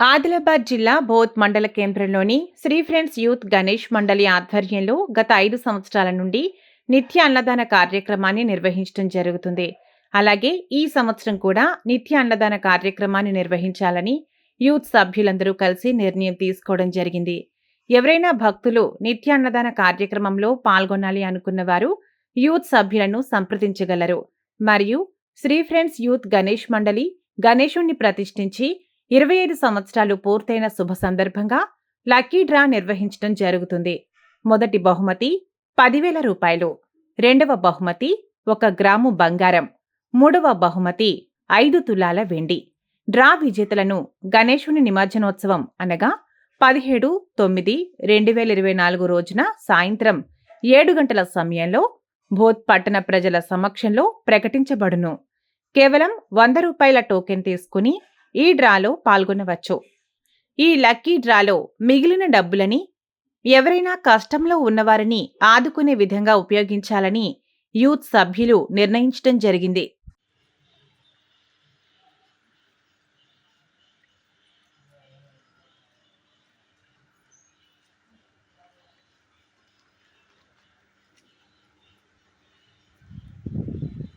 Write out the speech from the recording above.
ఆదిలాబాద్ జిల్లా బోత్ మండల కేంద్రంలోని శ్రీ ఫ్రెండ్స్ యూత్ గణేష్ మండలి ఆధ్వర్యంలో గత ఐదు సంవత్సరాల నుండి నిత్య అన్నదాన కార్యక్రమాన్ని నిర్వహించడం జరుగుతుంది. అలాగే ఈ సంవత్సరం కూడా నిత్య అన్నదాన కార్యక్రమాన్ని నిర్వహించాలని యూత్ సభ్యులందరూ కలిసి నిర్ణయం తీసుకోవడం జరిగింది. ఎవరైనా భక్తులు నిత్య అన్నదాన కార్యక్రమంలో పాల్గొనాలి అనుకున్న వారు యూత్ సభ్యులను సంప్రదించగలరు. మరియు శ్రీ ఫ్రెండ్స్ యూత్ గణేష్ మండలి గణేశుణ్ణి ప్రతిష్ఠించి ఇరవై ఐదు సంవత్సరాలు పూర్తయిన శుభ సందర్భంగా లక్కీ డ్రా నిర్వహించడం జరుగుతుంది. మొదటి బహుమతి పదివేల రూపాయలు. రెండవ బహుమతి ఒక గ్రాము బంగారం. మూడవ బహుమతి ఐదు తులాల వెండి. డ్రా విజేతలను గణేశుని నిమజ్జనోత్సవం అనగా పదిహేడు తొమ్మిది రెండు వేల ఇరవై నాలుగు రోజున సాయంత్రం ఏడు గంటల సమయంలో బోధ్ పట్టణ ప్రజల సమక్షంలో ప్రకటించబడును. కేవలం వంద రూపాయల టోకెన్ తీసుకుని ఈ డ్రాలో పాల్గొనవచ్చు. ఈ లక్కీ డ్రాలో మిగిలిన డబ్బులని ఎవరైనా కష్టంలో ఉన్నవారిని ఆదుకునే విధంగా ఉపయోగించాలని యూత్ సభ్యులు నిర్ణయించడం జరిగింది.